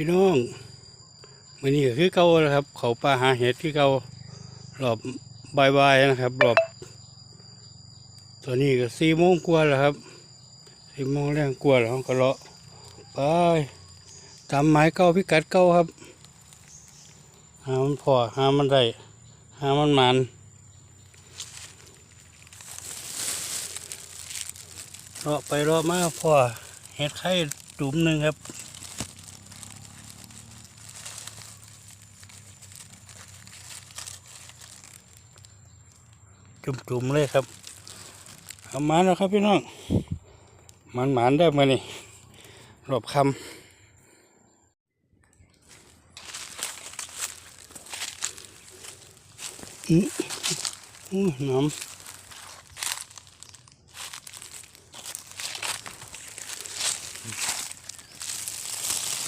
พี่น้องมันนี้ก็คือเก่าแล้วครับ เขาป่าหาเห็ดที่เก่ารอบบ่ายๆนะครับรอบตอนนี้ก็สี่โมงกว่าแล้วครับสี่โมงแรงกว่าแล้วก็เลาะไปตามไม้เก่าพิกัดเก่าครับ หามันพอหามันได้หามันมันเลาะไปเลาะมาพอเห็ดไข่ดุมหนึ่งครับ จุ่มๆเลยครับเอามาแล้วครับพี่น้องมันหมานได้มานี่รอบคำอื้ออื้น้ำ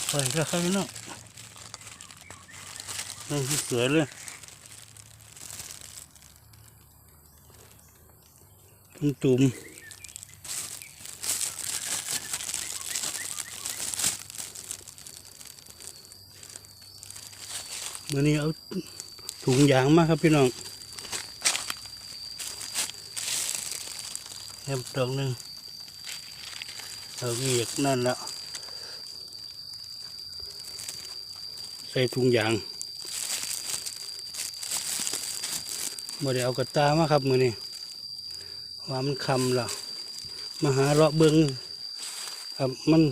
ไปแล้วครับพี่น้องนี่สวยเลย จุ่มมื่อนี้เอาถุงยางมาครับพี่น้องเต็มตรงหนึ่งเอาเกียกนั่นละใส่ถุงยางบ่ได้เอากระตามาครับมือนี้ ว่ามันคำละมาหาเลาะเบิงครับมัน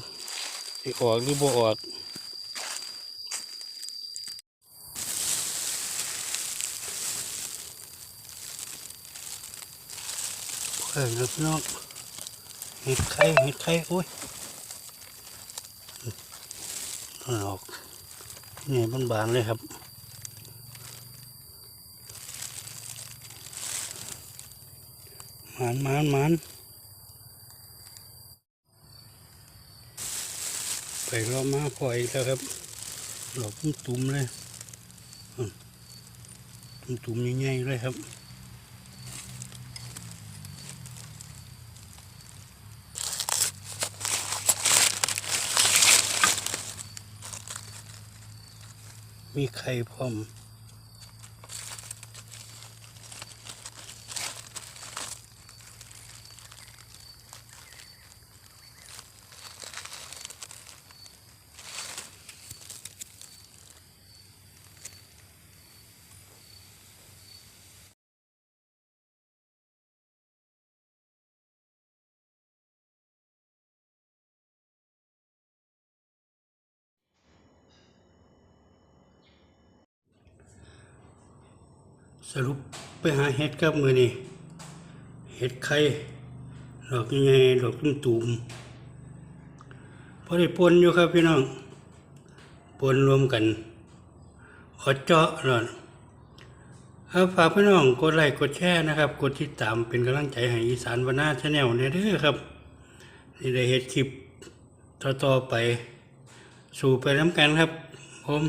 สิออกหรือบ่ออกเฮ้ยลูกนองเห็ดไข่เห็ดไข่โอ้ยมันออกนี่มันบานเลยครับ หมานหมานหมานไปรอบมาพออีกแล้วครับหลอกตุ่มเลยอืมตุ่มๆใหญ่ๆเลยครับมีไข่พร้อม สรุปไปหาเห็ดกับมือนี่เห็ดไข่ดอกยังไงดอกตุ้มตุ่มพอได้ปนอยู่ครับพี่น้องปนรวมกันอดเจาะหน่อยครับฝากพี่น้องกดไลค์กดแชร์นะครับ กดติดตามเป็นกำลังใจให้อีสานวนาชาแนลเนี่ยเด้อครับนี่ได้เห็ดคลิปต่อๆไปสู่ไปน้ำกันครับผม